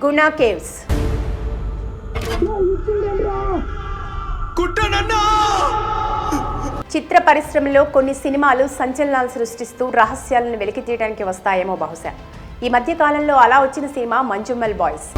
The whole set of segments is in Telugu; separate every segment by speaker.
Speaker 1: గునా కేవ్స్. చిత్ర పరిశ్రమలో కొన్ని సినిమాలు సంచలనాలు సృష్టిస్తూ రహస్యాలను వెలికి తీయడానికి వస్తాయేమో బహుశా. ఈ మధ్య కాలంలో అలా వచ్చిన సినిమా మంజుమ్మల్ బాయ్స్.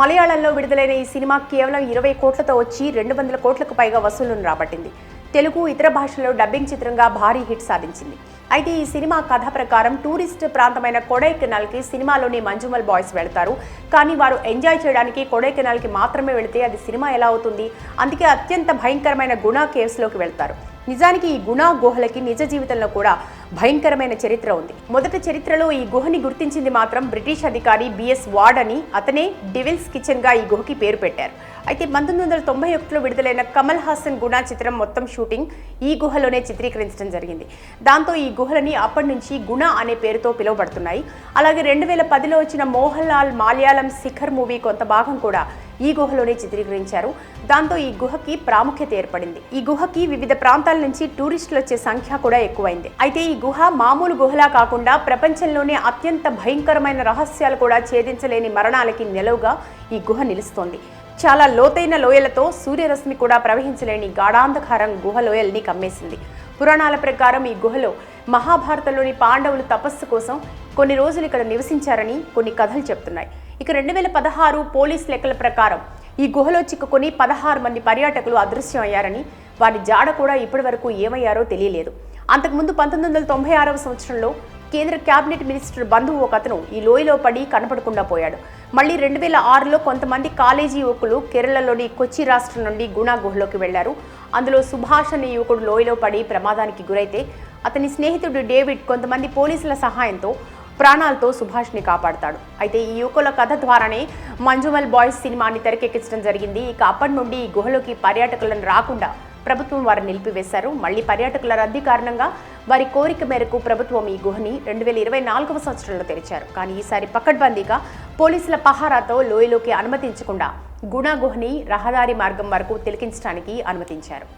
Speaker 1: మలయాళంలో విడుదలైన ఈ సినిమా కేవలం ఇరవై కోట్లతో వచ్చి రెండు వందల కోట్లకు పైగా వసూళ్ళను రాబట్టింది. తెలుగు ఇతర భాషల్లో డబ్బింగ్ చిత్రంగా భారీ హిట్ సాధించింది. అయితే ఈ సినిమా కథ ప్రకారం టూరిస్ట్ ప్రాంతమైన కొడైకెనాల్కి సినిమాలోని మంజుమల్ బాయ్స్ వెళ్తారు. కానీ వారు ఎంజాయ్ చేయడానికి కొడైకెనాల్కి మాత్రమే వెళితే అది సినిమా ఎలా అవుతుంది? అందుకే అత్యంత భయంకరమైన గుణా కేవ్స్లోకి వెళ్తారు. నిజానికి ఈ గుణా గుహలకి నిజ జీవితంలో కూడా భయంకరమైన చరిత్ర ఉంది. మొదట చరిత్రలో ఈ గుహని గుర్తించింది మాత్రం బ్రిటిష్ అధికారి బిఎస్ వార్డ్ అని అతనే డివిల్స్ కిచెన్గా ఈ గుహకి పేరు పెట్టారు. అయితే పంతొమ్మిది వందల తొంభై ఒకటిలో విడుదలైన కమల్ హాసన్ గుణా చిత్రం మొత్తం షూటింగ్ ఈ గుహలోనే చిత్రీకరించడం జరిగింది. దాంతో ఈ గుహలని అప్పటి నుంచి గుణ అనే పేరుతో పిలువబడుతున్నాయి. అలాగే రెండు వేల పదిలో వచ్చిన మోహన్ లాల్ మాలయాళం శిఖర్ మూవీ కొంత భాగం కూడా ఈ గుహలోనే చిత్రీకరించారు. దాంతో ఈ గుహకి ప్రాముఖ్యత ఏర్పడింది. ఈ గుహకి వివిధ ప్రాంతాల నుంచి టూరిస్టులు వచ్చే సంఖ్య కూడా ఎక్కువైంది. అయితే ఈ గుహ మామూలు గుహలా కాకుండా ప్రపంచంలోనే అత్యంత భయంకరమైన రహస్యాలు కూడా ఛేదించలేని మరణాలకి నిలవుగా ఈ గుహ నిలుస్తోంది. చాలా లోతైన లోయలతో సూర్యరశ్మి కూడా ప్రవహించలేని గాఢాంధకారం గుహ లోయల్ని కమ్మేసింది. పురాణాల ప్రకారం ఈ గుహలో మహాభారతంలోని పాండవులు తపస్సు కోసం కొన్ని రోజులు ఇక్కడ నివసించారని కొన్ని కథలు చెప్తున్నాయి. ఇక రెండు వేల పదహారు పోలీస్ లెక్కల ప్రకారం ఈ గుహలో చిక్కుకొని పదహారు మంది పర్యాటకులు అదృశ్యం అయ్యారని వారి జాడ కూడా ఇప్పటి వరకు ఏమయ్యారో తెలియలేదు. అంతకుముందు పంతొమ్మిది వందల తొంభై ఆరవ సంవత్సరంలో కేంద్ర కేబినెట్ మినిస్టర్ బంధువు ఒక అతను ఈ లోయలో పడి కనపడకుండా పోయాడు. మళ్ళీ రెండు వేల ఆరులో కొంతమంది కాలేజీ యువకులు కేరళలోని కొచ్చి రాష్ట్రం నుండి గుణా గుహలోకి వెళ్ళారు. అందులో సుభాష్ అనే యువకుడు లోయలో పడి ప్రమాదానికి గురైతే అతని స్నేహితుడు డేవిడ్ కొంతమంది పోలీసుల సహాయంతో ప్రాణాలతో సుభాష్ని కాపాడతాడు. అయితే ఈ యువకుల కథ ద్వారానే మంజుమల్ బాయ్స్ సినిమాని తెరకెక్కించడం జరిగింది. ఇక అప్పటి నుండి ఈ గుహలోకి పర్యాటకులను రాకుండా ప్రభుత్వం వారిని నిలిపివేశారు. మళ్ళీ పర్యాటకుల రద్దీ కారణంగా వారి కోరిక మేరకు ప్రభుత్వం ఈ గుహని రెండు వేల ఇరవై నాలుగవ సంవత్సరంలో తెరిచారు. కానీ ఈసారి పకడ్బందీగా పోలీసుల పహారాతో లోయలోకి అనుమతించకుండా గుణ గుహని రహదారి మార్గం వరకు తిలకించడానికి అనుమతించారు.